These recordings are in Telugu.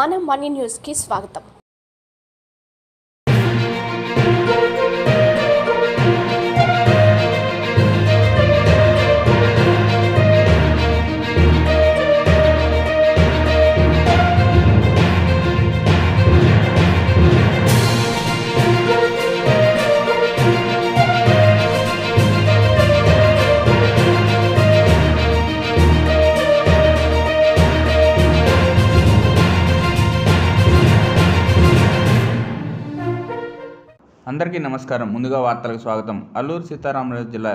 మన మనీ న్యూస్కి స్వాగతం అందరికీ నమస్కారం. ముందుగా వార్తలకు స్వాగతం. అల్లూరు సీతారామరాజు జిల్లా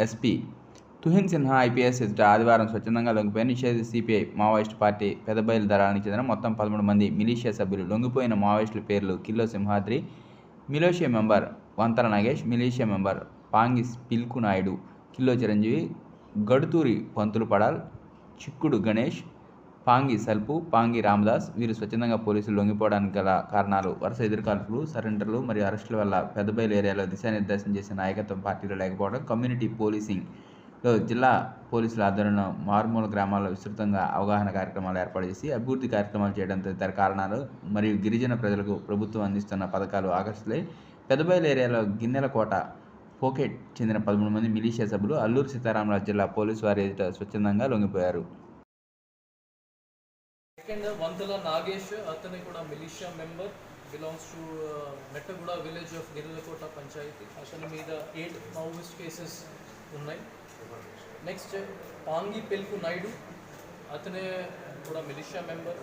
ఎస్పీ తుహిన్ సిన్హా ఐపీఎస్ ఎదుట ఆదివారం స్వచ్ఛందంగా లొంగిపోయిన నిషేధ సిపిఐ మావోయిస్ట్ పార్టీ పెదబయలు దళానికి చెందిన మొత్తం పదమూడు మంది మిలీషియా సభ్యులు లొంగిపోయిన మావోయిస్టుల పేర్లు Killo Simhadri militia member Vanthala Nagesh militia member Pangi Pilku Naidu Killo Chiranjeevi Gaduturi Pantulu Padal Chikkudu Ganesh Pangi సల్పు Pangi Ramdas వీరు స్వచ్ఛందంగా పోలీసులు లొంగిపోవడానికి గల కారణాలు వరుస ఎదురుకాల్పులు సరెండర్లు మరియు అరెస్టుల వల్ల పెద్దబయలు ఏరియాలో దిశానిర్దేశం చేసే నాయకత్వం పార్టీలో లేకపోవడం కమ్యూనిటీ పోలీసింగ్లో జిల్లా పోలీసుల ఆధ్వర్యంలో మారుమూల గ్రామాల్లో విస్తృతంగా అవగాహన కార్యక్రమాలు ఏర్పాటు చేసి అభివృద్ధి కార్యక్రమాలు చేయడం తదితర కారణాలు మరియు గిరిజన ప్రజలకు ప్రభుత్వం అందిస్తున్న పథకాలు ఆకర్షితులై పెద్దబయలు ఏరియాలో గిన్నెల కోట పోకెట్ చెందిన పదమూడు మంది మిలీషియా సభ్యులు అల్లూరు సీతారామరాజు జిల్లా పోలీసు వారి ఎదుట స్వచ్ఛందంగా లొంగిపోయారు. సెకండ్ వంతుల నాగేష్ అతని కూడా militia member belongs to Mettaguda village of Girilakota panchayat అతని మీద ఎయిట్ మావోయిస్ట్ కేసెస్ ఉన్నాయి. నెక్స్ట్ పాంగి పెల్కు నాయుడు అతనే కూడా militia member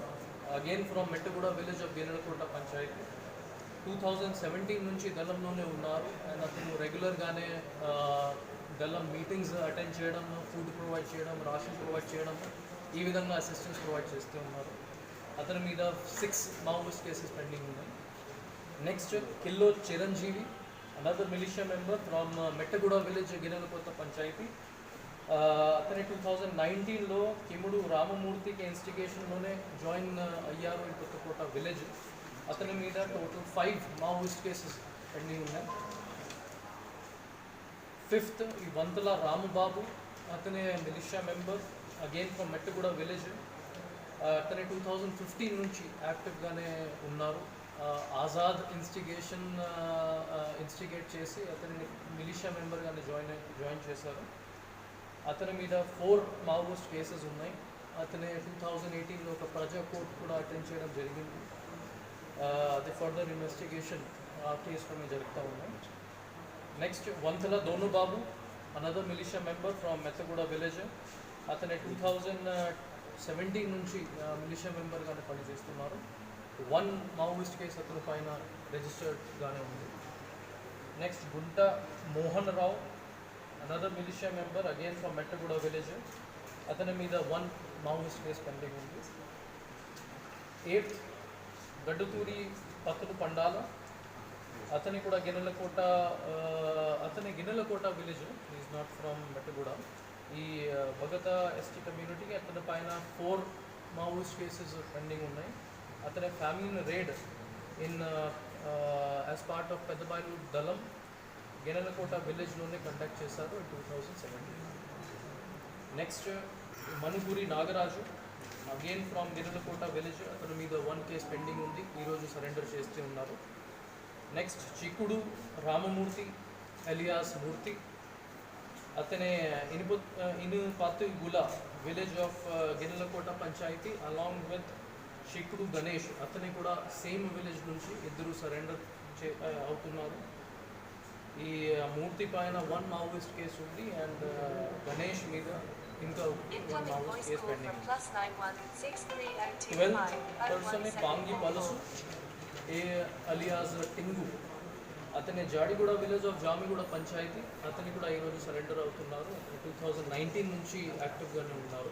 again from Mettaguda village of Girilakota panchayat two thousand seventeen నుంచి దళంలోనే ఉన్నారు. అండ్ అతను రెగ్యులర్గానే దళం మీటింగ్స్ అటెండ్ చేయడం ఫుడ్ ప్రొవైడ్ చేయడం రాషన్ ప్రొవైడ్ చేయడం ఈ విధంగా అసిస్టెన్స్ ప్రొవైడ్ చేస్తూ ఉన్నారు. అతని మీద సిక్స్ మావోయిస్ట్ కేసెస్ పెండింగ్ ఉన్నాయి. Next Killo Chiranjeevi another militia member from Mettaguda village Ginnelakotta panchayat అతని టూ థౌజండ్ నైన్టీన్లో కిముడు రామమూర్తికి ఇన్స్టిగేషన్లోనే జాయిన్ uh, అయ్యారు ఈ కొత్తకోట విలేజ్ అతని మీద total five Maoist cases pending ఉన్నాయి. ఫిఫ్త్ ఈ వంతల రామబాబు అతనే militia member again from Mettaguda village అతని టూ థౌజండ్ ఫిఫ్టీన్ నుంచి యాక్టివ్గానే ఉన్నారు. ఆజాద్ ఇన్స్టిగేషన్ ఇన్స్టిగేట్ చేసి అతనిని మిలిషియా మెంబర్గానే జాయిన్ జాయిన్ చేశారు. అతని మీద ఫోర్ మావోస్ట్ కేసెస్ ఉన్నాయి. అతని టూ థౌజండ్ ఎయిటీన్లో ఒక ప్రజా కోర్టు కూడా అటెండ్ చేయడం జరిగింది. అది ఫర్దర్ ఇన్వెస్టిగేషన్ ఆ కేసులోనే జరుగుతూ ఉన్నాయి next Vantala Donu Babu another militia member from Mettaguda village అతని టూ థౌజండ్ సెవెంటీ నుంచి మిలిషియా మెంబర్గానే పనిచేస్తున్నారు. వన్ మావోయిస్ట్ కేసు అతని పైన రిజిస్టర్డ్గానే ఉంది. Next Gunta Mohan Rao another militia member again from Mettaguda village అతని మీద వన్ మావోయిస్ట్ కేసు పెండింగ్ ఉంది. ఎయిత్ గడ్డుతూరి పత్తులు పండాల. అతని కూడా గిన్నెలకోట అతని Ginnelakota village is not from Mettaguda. ఈ భగత ఎస్టీ కమ్యూనిటీకి అతని పైన ఫోర్ మావోయిస్ట్ కేసెస్ పెండింగ్ ఉన్నాయి. అతని ఫ్యామిలీని raid in as part of Peddabayalu దళం గెనలకోట విలేజ్లోనే కండక్ట్ చేశారు two thousand seventeen next Manuguri Nagaraju again from Ginnelakota village అతని మీద వన్ కేస్ పెండింగ్ ఉంది. ఈరోజు సరెండర్ చేస్తూ ఉన్నారు. నెక్స్ట్ చిక్కుడు రామమూర్తి ఎలియాస్ మూర్తి అతనే ఇనుపు ఇనుపత్తు గుల village of Ginnelakota panchayat along with Chikkudu Ganesh. అతని కూడా సేమ్ విలేజ్ నుంచి ఇద్దరు సరెండర్ చే అవుతున్నారు. ఈ మూర్తి పైన వన్ మావోయిస్ట్ కేసు ఉంది అండ్ గణేష్ మీద ఇంకా one Maoist case pending twelfth person Pangi Palusu A alias Tingu అతని జాడిగూడ విలేజ్ ఆఫ్ జామిగూడ పంచాయతీ. అతని కూడా ఈరోజు సరెండర్ అవుతున్నారు. టూ థౌజండ్ నైన్టీన్ నుంచి యాక్టివ్గానే ఉన్నారు.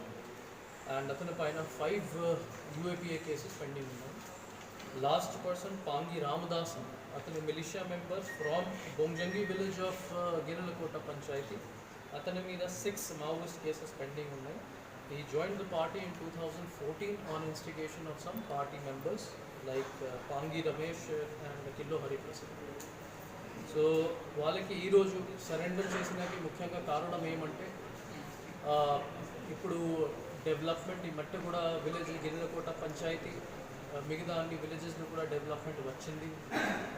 అండ్ అతని పైన ఫైవ్ యూఏపీఏ కేసెస్ పెండింగ్ ఉన్నాయి. లాస్ట్ పర్సన్ పాంగి రామదాస్ అతని militia members from Bonjangi village of Giralakota panchayat. అతని మీద సిక్స్ మావోయిస్ట్ కేసెస్ పెండింగ్ ఉన్నాయి. ఈ join the party in two thousand fourteen on instigation of some party members like Pangi Ramesh and Killo Hariprasad so వాళ్ళకి ఈరోజు సరెండర్ చేసినాకి ముఖ్యంగా కారణం ఏమంటే ఇప్పుడు డెవలప్మెంట్ ఈ మట్టి కూడా విలేజ్ గిరిజకోట పంచాయతీ మిగతా అన్ని విలేజెస్లో కూడా డెవలప్మెంట్ వచ్చింది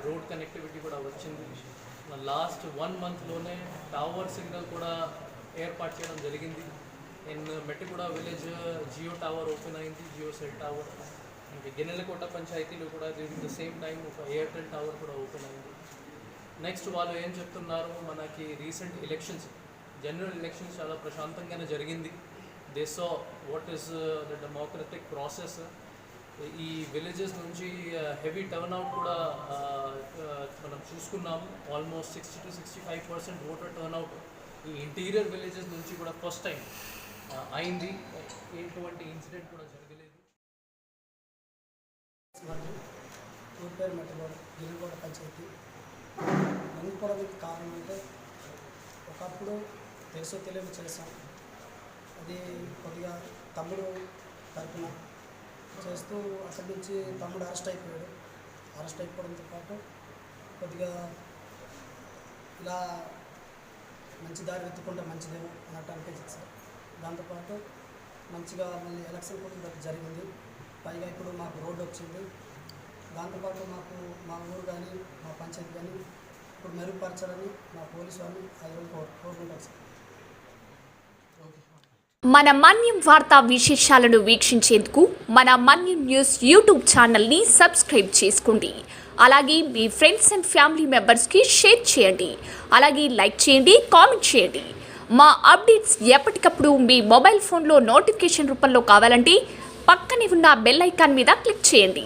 రోడ్ కనెక్టివిటీ కూడా వచ్చింది. లాస్ట్ వన్ మంత్లోనే టవర్ సిగ్నల్ కూడా ఏర్పాటు చేయడం జరిగింది. And Mettiguda village Jio tower open అయింది జియో సెల్ టవర్. ఇంకా గిన్నెలకోట పంచాయతీలో కూడా ద సేమ్ టైం ఒక ఎయిర్టెల్ టవర్ కూడా ఓపెన్ అయింది. నెక్స్ట్ వాళ్ళు ఏం చెప్తున్నారు? మనకి రీసెంట్ ఎలక్షన్స్ జనరల్ ఎలక్షన్స్ చాలా ప్రశాంతంగానే జరిగింది. They so what is the democratic process ఈ విలేజెస్ నుంచి uh, హెవీ టర్న్అవుట్ కూడా uh, uh, మనం చూసుకున్నాము. Almost sixty to sixty five percent voter turnout ఈ ఇంటీరియర్ విలేజెస్ నుంచి కూడా ఫస్ట్ టైం అయింది. ఎటువంటి ఇన్సిడెంట్ కూడా జరగలేదు. మరియు మెట్టగోడ గిరిగోడ పంచాయతీ. అనుకోవడానికి కారణం అంటే ఒకప్పుడు తెలుసో తెలియక చేశాం. అది కొద్దిగా తమ్ముడు తరపున చేస్తూ అక్కడి నుంచి తమ్ముడు అరెస్ట్ అయిపోయాడు. అరెస్ట్ అయిపోవడంతో పాటు కొద్దిగా ఇలా మంచి దారి వెతుకుంటే మంచిదేమో అన్నట్టు అనిపించింది సార్. దాంతోపాటు మంచిగా మళ్ళీ ఎలక్షన్ కూడా జరిగింది. పైగా ఇప్పుడు మాకు రోడ్డు వచ్చింది. దాంతోపాటు మాకు మా ఊరు కానీ మా పంచాయతీ కానీ ఇప్పుడు మెరుగుపరచాలని మా పోలీసు వాళ్ళు అది రోజు కోరుకుంటారు సార్. మన మన్యం వార్తా విశేషాలను వీక్షించేందుకు మన మన్యం న్యూస్ యూట్యూబ్ ఛానల్ని సబ్స్క్రైబ్ చేసుకోండి. అలాగే మీ ఫ్రెండ్స్ అండ్ ఫ్యామిలీ మెంబర్స్కి షేర్ చేయండి. అలాగే లైక్ చేయండి కామెంట్ చేయండి. మా అప్డేట్స్ ఎప్పటికప్పుడు మీ మొబైల్ ఫోన్లో నోటిఫికేషన్ రూపంలో కావాలంటే పక్కనే ఉన్న బెల్ ఐకాన్ మీద క్లిక్ చేయండి.